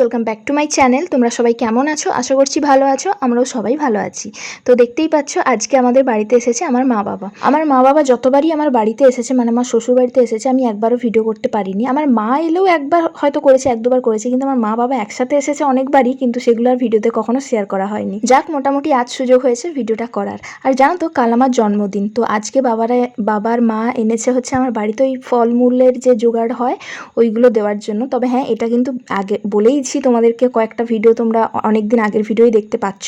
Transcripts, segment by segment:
Welcome back to my channel তোমরা সবাই কেমন আছো? আশা করছি ভালো আছো, আমরাও সবাই ভালো আছি। তো দেখতেই পাচ্ছ, আজকে আমাদের বাড়িতে এসেছে আমার মা বাবা। আমার মা বাবা যতবারই আমার বাড়িতে এসেছে মানে আমার শ্বশুর বাড়িতে এসেছে, আমি একবারও ভিডিও করতে পারিনি। আমার মা এলেও একবার হয়তো করেছে, এক দুবার করেছে, কিন্তু আমার মা বাবা একসাথে এসেছে অনেকবারই, কিন্তু সেগুলো আর ভিডিওতে কখনো শেয়ার করা হয়নি। যাক, মোটামুটি আজ সুযোগ হয়েছে ভিডিওটা করার। আর জানো তো, কাল আমার জন্মদিন, তো আজকে বাবারা, বাবার মা এনেছে হচ্ছে আমার বাড়িতে ওই ফলমূলের যে জোগাড় হয়, ওইগুলো দেওয়ার জন্য। তবে হ্যাঁ এটা কিন্তু আগে বলেইছি তোমাদেরকে কয়েকটা ভিডিও তোমরা অনেক দিন আগের ভিডিওই দেখতে পাচ্ছ।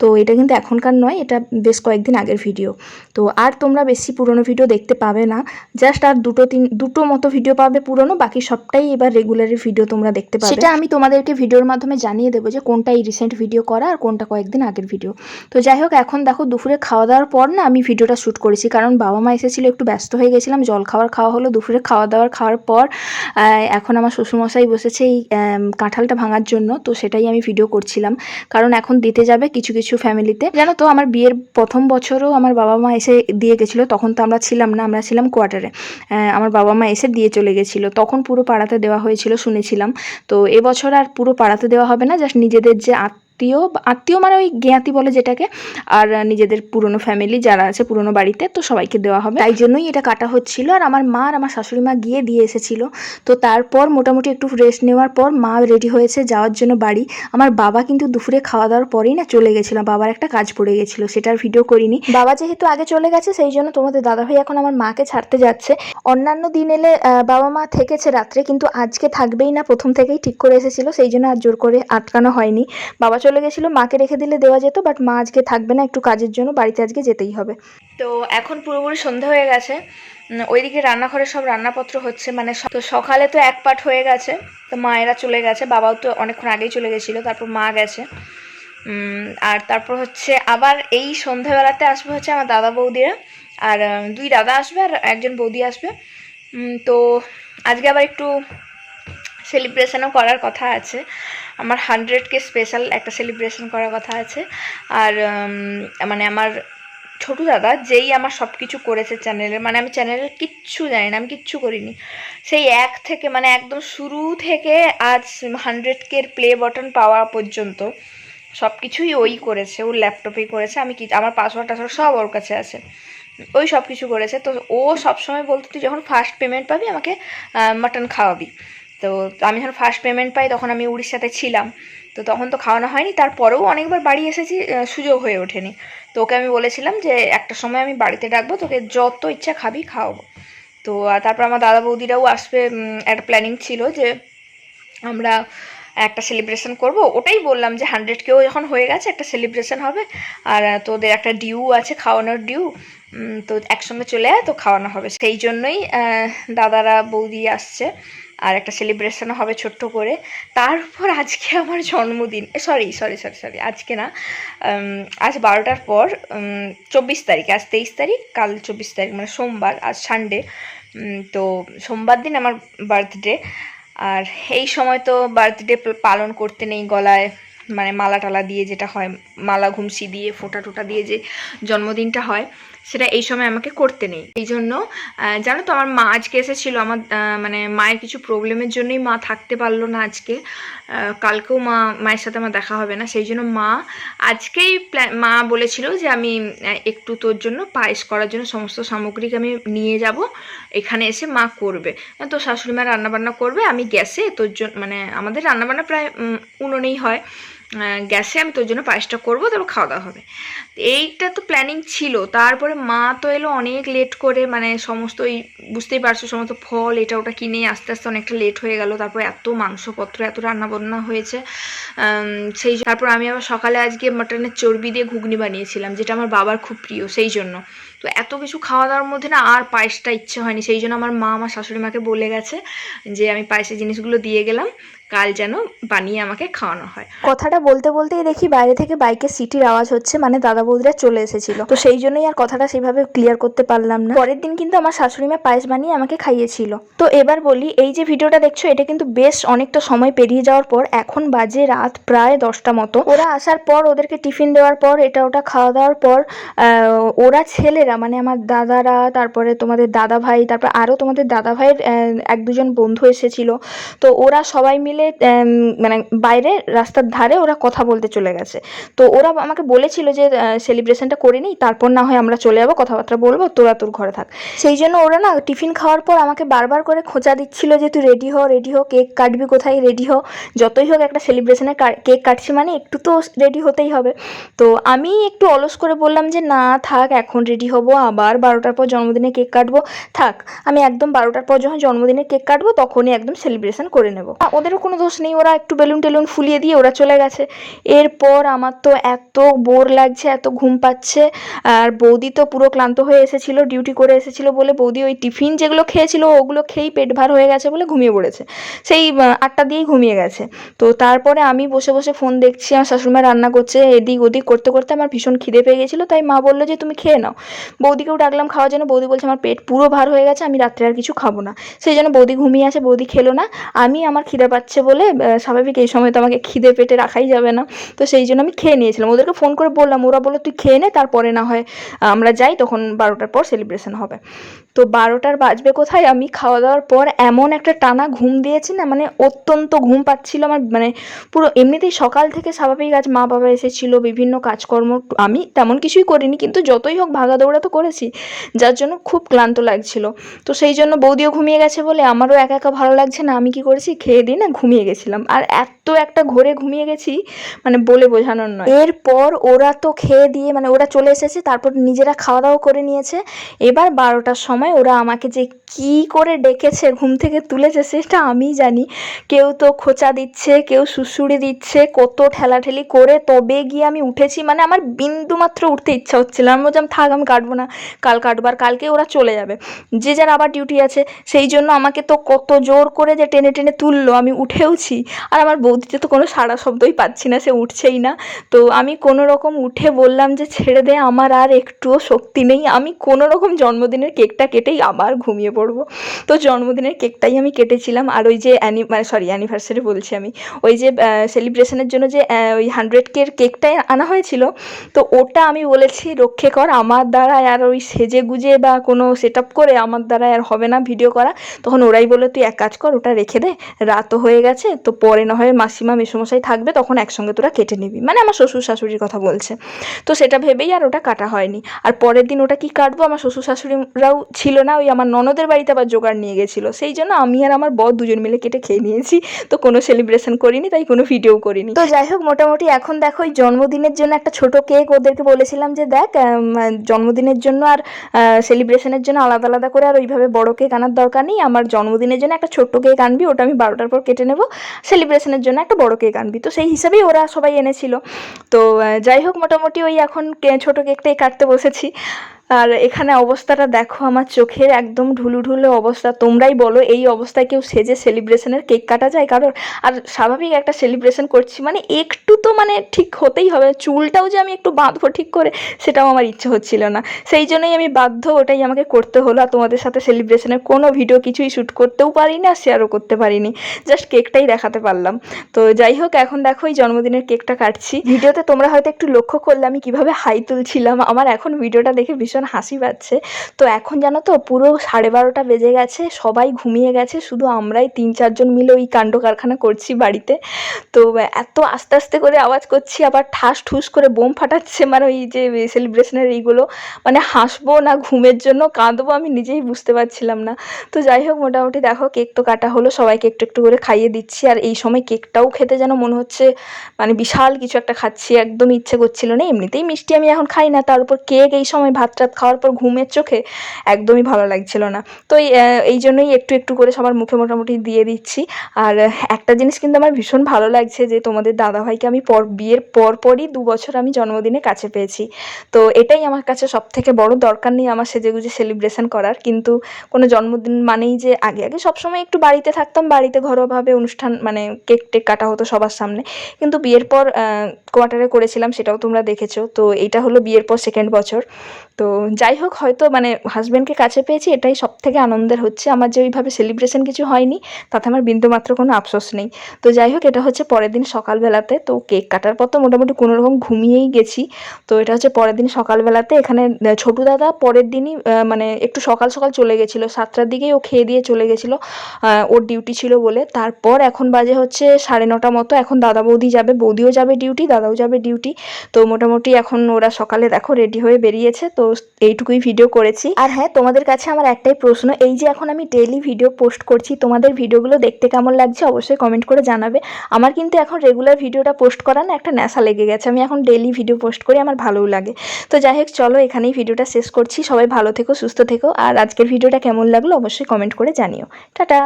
তো এটা কিন্তু এখনকার নয় এটা বেশ কয়েকদিন আগের ভিডিও তো আর তোমরা বেশি পুরনো ভিডিও দেখতে পাবে না। জাস্ট আর দুটো তিন দুটো মতো ভিডিও পাবে পুরনো বাকি সবটাই এবার রেগুলারের ভিডিও তোমরা দেখতে পাবে। সেটা আমি তোমাদেরকে ভিডিওর মাধ্যমে জানিয়ে দেবো যে কোনটা এই রিসেন্ট ভিডিও করা আর কোনটা কয়েকদিন আগের ভিডিও তো যাই হোক এখন দেখো দুপুরে খাওয়া দাওয়ার পর না আমি ভিডিওটা শ্যুট করেছি। কারণ বাবা মা এসেছিল একটু ব্যস্ত হয়ে গেছিলাম জল খাবার খাওয়া হলো। দুপুরে খাওয়া দাওয়ার খাওয়ার পর এখন আমার শ্বশুরমশাই বসেছে এই আম, কাঁঠালটা ভাঙার জন্য, তো সেটাই আমি ভিডিও করছিলাম। কারণ এখন দিতে যাবে কিছু কিছু ফ্যামিলিতে জানো তো, আমার বিয়ের প্রথম বছরও আমার বাবা মা এসে দিয়ে গেছিল, তখন তো আমরা ছিলাম না, আমরা ছিলাম কোয়ার্টারে আমার বাবা মা এসে দিয়ে চলে গেছিল। তখন পুরো পাড়াতে দেওয়া হয়েছিল, শুনেছিলাম। তো এবছর আর পুরো পাড়াতে দেওয়া হবে না জাস্ট নিজেদের যে আত্মীয় আত্মীয় আত্মীয় মানে ওই জ্ঞাতি বলে যেটাকে, আর নিজেদের পুরনো ফ্যামিলি যারা আছে পুরনো বাড়িতে, তো সবাইকে দেওয়া হবে। তাই জন্যই এটা কাটা হচ্ছিল, আর আমার মা আর আমার শাশুড়ি মা গিয়ে দিয়ে এসেছিল। তো তারপর মোটামুটি একটু রেস্ট নেওয়ার পর মা রেডি হয়েছে যাওয়ার জন্য বাড়ি। আমার বাবা কিন্তু দুপুরে খাওয়া দাওয়ার পরেই না চলে গেছিল, বাবার একটা কাজ পড়ে গেছিল সেটার ভিডিও করিনি। বাবা যেহেতু আগে চলে গেছে, সেই জন্য তোমাদের দাদাভাই এখন আমার মাকে ছাড়তে যাচ্ছে। অন্যান্য দিন এলে বাবা মা থেকেছে রাত্রে, কিন্তু আজকে থাকবেই না, প্রথম থেকেই ঠিক করে এসেছিল, সেই জন্য আর জোর করে আটকানো হয়নি। বাবা চলে গেছিল, মাকে রেখে দিলে দেওয়া যেত বাট মা আজকে থাকবে না, একটু কাজের জন্য বাড়িতে আজকে যেতেই হবে। তো এখন পুরোপুরি সন্ধে হয়ে গেছে। ওইদিকে রান্নাঘরে সব রান্নাপত্র হচ্ছে মানে তো সকালে তো এক পাট হয়ে গেছে, তো মায়েরা চলে গেছে, বাবাও তো অনেকক্ষণ আগেই চলে গেছিল, তারপর মা গেছে। আর তারপর হচ্ছে আবার এই সন্ধ্যাবেলাতে আসবে হচ্ছে আমার দাদা বৌদিরা, আর দুই দাদা আসবে আর একজন বৌদি আসবে। তো আজকে আবার একটু সেলিব্রেশনও করার কথা আছে। আমার হান্ড্রেডকে স্পেশাল একটা সেলিব্রেশন করার কথা আছে। আর মানে আমার ছোটু দাদা যেই আমার সব কিছু করেছে চ্যানেলে মানে আমি চ্যানেলের কিচ্ছু জানি না, আমি কিচ্ছু করিনি। সেই এক থেকে মানে একদম শুরু থেকে আজ হান্ড্রেডকের প্লে বটন পাওয়া পর্যন্ত সব কিছুই ওই করেছে, ওর ল্যাপটপেই করেছে, আমি কি, আমার পাসওয়ার্ড টাসওয়ার্ড সব ওর কাছে আছে। ওই সব কিছু করেছে। তো ও সবসময় বলতো, তুই যখন ফার্স্ট পেমেন্ট পাবি আমাকে মাটন খাওয়াবি। তো আমি যখন ফার্স্ট পেমেন্ট পাই, তখন আমি উড়িষ্যাতে ছিলাম। তো তখন তো খাওয়ানো হয়নি, তারপরেও অনেকবার বাড়ি এসেছি সুযোগ হয়ে ওঠেনি। তো ওকে আমি বলেছিলাম যে, একটা সময় আমি বাড়িতে ডাকবো, তোকে যত ইচ্ছা খাবি খাওয়াবো। তো তারপর আমার দাদা বৌদিরাও আসবে একটা প্ল্যানিং ছিল যে, আমরা একটা সেলিব্রেশন করব। ওটাই বললাম যে হান্ড্রেড কেও যখন হয়ে গেছে, একটা সেলিব্রেশন হবে। আর তোদের একটা ডিউ আছে, খাওয়ানোর ডিউ তো একসঙ্গে চলে আয়, তো খাওয়ানো হবে। সেই জন্যই দাদারা, বৌদি আসছে। আর একটা সেলিব্রেশন হবে ছোট্ট করে। তারপর আজকে আমার জন্মদিন। সরি সরি সরি সরি আজকে না আজ বারোটার পর চব্বিশ তারিখ, আজ তেইশ তারিখ, কাল চব্বিশ তারিখ মানে সোমবার, আজ সানডে তো সোমবার দিন আমার বার্থডে আর এই সময় তো বার্থডে পালন করতে নেই গলায় মানে মালা টালা দিয়ে যেটা হয় মালা ঘুমসি দিয়ে ফোঁটা টোটা দিয়ে যে জন্মদিনটা হয়। সেটা এই সময় আমাকে করতে নেই। এই জন্য জানো তো আমার মা আজকে এসেছিল, আমার মানে মায়ের কিছু প্রবলেমের জন্যই মা থাকতে পারল না আজকে। কালকেও মা, মায়ের সাথে আমার দেখা হবে না, সেই জন্য মা আজকেই মা বলেছিল যে আমি একটু তোর জন্য পায়েস করার জন্য সমস্ত সামগ্রিক আমি নিয়ে যাব, এখানে এসে মা করবে। তো শাশুড়ি মা রান্নাবান্না করবে, আমি গ্যাসে তোর জন্য মানে আমাদের রান্নাবান্না প্রায় উনুনেই হয়। গ্যাসে আমি তোর জন্য পায়েসটা করব, তারপর খাওয়া দাওয়া হবে। এইটা তো প্ল্যানিং ছিল, তারপরে মা তো এলো অনেক লেট করে মানে সমস্ত এই বুঝতেই পারছ, সমস্ত ফল, এটা ওটা কিনে আস্তে আস্তে অনেকটা লেট হয়ে গেল, তারপর এত মাংসপত্র, এত রান্না বান্না হয়েছে সেই তারপর আমি আবার সকালে আজকে মাটনের চর্বি দিয়ে ঘুগনি বানিয়েছিলাম, যেটা আমার বাবার খুব প্রিয়, সেই জন্য। তো এত কিছু খাওয়া দাওয়ার মধ্যে না আর পায়েসটা ইচ্ছে হয়নি, সেই জন্য আমার মা, আমার শাশুড়ি মাকে বলে গেছে যে আমি পায়েসের জিনিসগুলো দিয়ে গেলাম কাল যেন বানিয়ে আমাকে খাওয়ানো হয়। কথাটা বলতে বলতেই দেখি বাইরে থেকে বাইকের সিটির আওয়াজ হচ্ছে মানে দাদা বৌদিরা চলে এসেছিল। তো সেই জন্যই আর কথাটা সেইভাবে ক্লিয়ার করতে পারলাম না। পরের দিন কিন্তু আমার শাশুড়ি মা পায়েস বানিয়ে আমাকে খাইয়েছিল। তো এবার বলি, এই যে ভিডিওটা দেখছ, এটা কিন্তু বেশ অনেকটা সময় পেরিয়ে যাওয়ার পর এখন বাজে রাত প্রায় দশটা মতো। ওরা আসার পর, ওদেরকে টিফিন দেওয়ার পর, এটা ওটা খাওয়া দাওয়ার পর ওরা ছেলেরা মানে আমার দাদারা, তারপরে তোমাদের দাদা ভাই তারপর আরও তোমাদের দাদা ভাইয়ের এক দুজন বন্ধু এসেছিল। তো ওরা সবাই মিলে উম, মানে বাইরে রাস্তার ধারে ওরা কথা বলতে চলে গেছে। তো ওরা আমাকে বলেছিল যে সেলিব্রেশনটা করে নিই তারপর না হয় আমরা চলে যাব কথাবার্তা বলব তোরা তোর ঘরে থাক। সেই জন্য ওরা না টিফিন খাওয়ার পর আমাকে বারবার করে খোঁচা দিচ্ছিল যে তুই রেডি হ রেডি হ কেক কাটবি কোথায় রেডি হ। যতই হোক একটা সেলিব্রেশনের কেক কাটছি মানে একটু তো রেডি হতেই হবে। তো আমি একটু অলস করে বললাম যে না থাক এখন রেডি হব আবার বারোটার পর জন্মদিনে কেক কাটবো। থাক আমি একদম বারোটার পর যখন জন্মদিনের কেক কাটবো তখনই একদম সেলিব্রেশন করে নেব। ওদেরও কোনো দোষ নেই, ওরা একটু বেলুন টেলুন ফুলিয়ে দিয়ে ওরা চলে গেছে। এরপর আমার তো এত বোর লাগছে, এত ঘুম পাচ্ছে, আর বৌদি তো পুরো ক্লান্ত হয়ে এসেছিল, ডিউটি করে এসেছিল বলে বৌদি ওই টিফিন যেগুলো খেয়েছিল, ওগুলো খেয়েই পেট ভার হয়ে গেছে বলে ঘুমিয়ে পড়েছে। সেই আটটা দিয়েই ঘুমিয়ে গেছে। তো তারপরে আমি বসে বসে ফোন দেখছি, আমার শাশুড়িমা রান্না করছে, এদিক ওদিক করতে করতে আমার ভীষণ খিদে পেয়ে গেছিল, তাই মা বলল যে তুমি খেয়ে নাও। বৌদিকেও ডাকলাম খাওয়ার জন্য, বৌদি বলছে আমার পেট পুরো ভার হয়ে গেছে, আমি রাত্রে আর কিছু খাব না। সেই জন্য বৌদি ঘুমিয়ে আছে, বৌদি খেলো না। আমি আমার খিদে পাচ্ছে বলে স্বাভাবিক এই সময় তো আমাকে খিদে পেটে রাখাই যাবে না। তো সেই জন্য আমি খেয়ে নিয়েছিলাম। ওদেরকে ফোন করে বললাম, ওরা বলল, তুই খেয়ে নে, তারপরে না হয় আমরা যাই, তখন বারোটার পর সেলিব্রেশন হবে। তো বারোটার বাজবে কোথায়? আমি খাওয়া দাওয়ার পর এমন একটা টানা ঘুম দিয়েছি না মানে অত্যন্ত ঘুম পাচ্ছিল আমার মানে পুরো এমনিতেই সকাল থেকে স্বাভাবিক আজ মা বাবা এসেছিল, বিভিন্ন কাজকর্ম, আমি তেমন কিছুই করিনি, কিন্তু যতই হোক ভাগা দৌড়া তো করেছি, যার জন্য খুব ক্লান্ত লাগছিল। তো সেই জন্য বৌদিও ঘুমিয়ে গেছে বলে আমারও একা একা ভালো লাগছে না, আমি কি করেছি, খেয়ে দিয়ে না ঘুমিয়ে গেছিলাম। আর এত একটা ঘোরে ঘুমিয়ে গেছি মানে বলে বোঝানোর নয়। এরপর ওরা তো খেয়ে দিয়ে মানে ওরা চলে এসেছে, তারপর নিজেরা খাওয়া দাওয়া করে নিয়েছে। এবার বারোটার সময় ওরা আমাকে যে কি করে ডেকেছে, ঘুম থেকে তুলেছে, সেটা আমি জানি। কেউ তো খোঁচা দিচ্ছে, কেউ সুসুড়ি দিচ্ছে, কত ঠেলাঠেলি করে তবে গিয়ে আমি উঠেছি মানে আমার বিন্দু মাত্র উঠতে ইচ্ছা হচ্ছিল আমি বলছিলাম থাক, আমি কাটবো না, কাল কাটবো, আর কালকে ওরা চলে যাবে। যে যার আবার ডিউটি আছে, সেই জন্য আমাকে তো কত জোর করে যে টেনে টেনে তুললো। আমি উঠেওছি। আর আমার বৌদিতে তো কোনো সাড়া শব্দই পাচ্ছি না, সে উঠছেই না। তো আমি কোনো রকম উঠে বললাম যে, ছেড়ে দে, আমার আর একটুও শক্তি নেই। আমি কোনো রকম জন্মদিনের কেকটা কেটেই আবার ঘুমিয়ে পড়ব। তো জন্মদিনের কেকটাই আমি কেটেছিলাম। আর ওই যে অ্যানি মানে সরি, অ্যানিভার্সারি বলছি আমি। ওই যে সেলিব্রেশনের জন্য যে ওই হান্ড্রেড কের কেকটাই আনা হয়েছিল, তো ওটা আমি বলেছি, রক্ষে কর, আমার দ্বারা আর ওই সেজে গুজে বা কোনো সেট করে আমার দ্বারা আর হবে না ভিডিও করা। তখন ওরাই বলে তুই এক কাজ কর, ওটা রেখে দে, রাতও হয়ে গেছে, তো পরে না হয় মাসিমা, মেসোমশাই থাকবে, তখন একসঙ্গে তোরা কেটে নিবি। মানে আমার শ্বশুর শাশুড়ির কথা বলছে। তো সেটা ভেবেই আর ওটা কাটা হয়নি। আর পরের দিন ওটা কি কাটবো? আমার শ্বশুর শাশুড়িরাও ছিল না, ওই আমার ননদের বাড়িতে আবার জোগাড় নিয়ে গেছিল। সেই জন্য আমি আর আমার বর দুজন মিলে কেটে খেয়ে নিয়েছি। তো কোনো সেলিব্রেশন করিনি, তাই কোনো ভিডিও করিনি। তো যাই হোক, মোটামুটি এখন দেখো, ওই জন্মদিনের জন্য একটা ছোট কেক ওদেরকে বলেছিলাম যে, দেখ জন্মদিনের জন্য আর সেলিব্রেশনের জন্য আলাদা আলাদা করে আর ওইভাবে বড় কেক আনার দরকার নেই। আমার জন্মদিনের জন্য একটা ছোট্ট কেক আনবি, ওটা আমি বারোটার পর কেটে নেব। সেলিব্রেশনের জন্য একটা বড় কেক আনবি। তো সেই হিসাবেই ওরা সবাই এনেছিল। তো যাই হোক, মোটামুটি ওই এখন ছোট কেকটাই কাটতে বসেছি। আর এখানে অবস্থাটা দেখো আমার চোখের একদম ঢুলু ঢুলু অবস্থা। তোমরাই বলো, এই অবস্থায় কেউ সেজে সেলিব্রেশনের কেক কাটা যায়? কারণ, আর স্বাভাবিক একটা সেলিব্রেশন করছি মানে একটু তো মানে ঠিক হতেই হবে। চুলটাও যে আমি একটু বাঁধবো ঠিক করে, সেটাও আমার ইচ্ছে হচ্ছিল না। সেই জন্যই আমি বাধ্য, ওটাই আমাকে করতে হলো। আর তোমাদের সাথে সেলিব্রেশনের কোনো ভিডিও কিছুই শ্যুট করতেও পারিনি আর শেয়ারও করতে পারিনি। জাস্ট কেকটাই দেখাতে পারলাম। তো যাই হোক, এখন দেখো এই জন্মদিনের কেকটা কাটছি। ভিডিওতে তোমরা হয়তো একটু লক্ষ্য করলে আমি কীভাবে হাই তুলছিলাম। আমার এখন ভিডিওটা দেখে ভীষণ হাসি পাচ্ছে। তো এখন জানো তো পুরো সাড়ে বারোটা বেজে গেছে, সবাই ঘুমিয়ে গেছে, শুধু আমরাই তিন চারজন মিলে ওই কাণ্ড কারখানা করছি বাড়িতে। তো এত আস্তে আস্তে করে আওয়াজ করছি, আবার ঠাস ঠুস করে বোম ফাটাচ্ছে মানে ওই যে সেলিব্রেশনের এইগুলো মানে হাসবো না ঘুমের জন্য, কাঁদবো আমি নিজেই বুঝতে পারছিলাম না। তো যাই হোক, মোটামুটি দেখো কেক তো কাটা হলো, সবাইকে একটু একটু করে খাইয়ে দিচ্ছি, আর এই সময় কেকটাও খেতে যেন মনে হচ্ছে মানে বিশাল কিছু একটা খাচ্ছি একদম ইচ্ছে করছিল না, এমনিতেই মিষ্টি আমি এখন খাই না, তার উপর কেক, এই সময় ভাত টাত খাওয়ার পর ঘুমের চোখে একদমই ভালো লাগছিল না। তো এই, জন্যই একটু একটু করে সবার মুখে মোটামুটি দিয়ে দিচ্ছি। আর একটা জিনিস কিন্তু আমার ভীষণ ভালো লাগছে যে তোমাদের দাদাভাইকে আমি পর বিয়ের পর পরই দু বছর আমি জন্মদিনে কাছে পেয়েছি। তো এটাই আমার কাছে সব থেকে বড় দরকার নেই আমার সেজেগুজে সেলিব্রেশন করার। কিন্তু কোনো জন্মদিন মানেই যে আগে আগে সবসময় একটু বাড়িতে থাকতাম বাড়িতে ঘরোয়াভাবে অনুষ্ঠান মানে কেক টেক কাটা হতো সবার সামনে। কিন্তু বিয়ের পর কোয়ার্টারে করেছিলাম সেটাও তোমরা দেখেছ। তো এটা হলো বিয়ের পর সেকেন্ড বছর। তো যাই হোক, হয়তো মানে হাজব্যান্ডকে কাছে পেয়েছি, এটাই সব থেকে আনন্দের হচ্ছে। আমার যে ওইভাবে সেলিব্রেশন কিছু হয়নি, তাতে আমার বিন্দুমাত্র কোনো আফসোস নেই। তো যাই হোক, এটা হচ্ছে পরের দিন সকালবেলাতে। তো কেক কাটার পর তো মোটামুটি কোনো রকম ঘুমিয়েই গেছি। তো এটা হচ্ছে পরের দিন সকালবেলাতে। এখানে ছোটু দাদা পরের দিনই মানে একটু সকাল সকাল চলে গেছিল। সাতটার দিকেই ও খেয়ে দিয়ে চলে গেছিল ওর ডিউটি ছিল বলে। তারপর এখন বাজে হচ্ছে সাড়ে নটা মতো। এখন দাদা বৌদি যাবে, বৌদিও যাবে ডিউটি দাদাও যাবে ডিউটি তো মোটামুটি এখন ওরা সকালে দেখো রেডি হয়ে বেরিয়েছে। তো এইটুকুই ভিডিও করেছি। আর হ্যাঁ তোমাদের কাছে আমার একটাই প্রশ্ন, এই যে এখন আমি ডেইলি ভিডিও পোস্ট করছি, তোমাদের ভিডিওগুলো দেখতে কেমন লাগছে অবশ্যই কমেন্ট করে জানাবে। আমার কিন্তু এখন রেগুলার ভিডিওটা পোস্ট করা না, একটা নেশা লেগে গেছে। আমি এখন ডেইলি ভিডিও পোস্ট করি, আমার ভালোও লাগে। তো যাই হোক, চলো এখানেই ভিডিওটা শেষ করছি। সবাই ভালো থেকো, সুস্থ থেকো। আর আজকের ভিডিওটা কেমন লাগল অবশ্যই কমেন্ট করে জানিও। টাটা!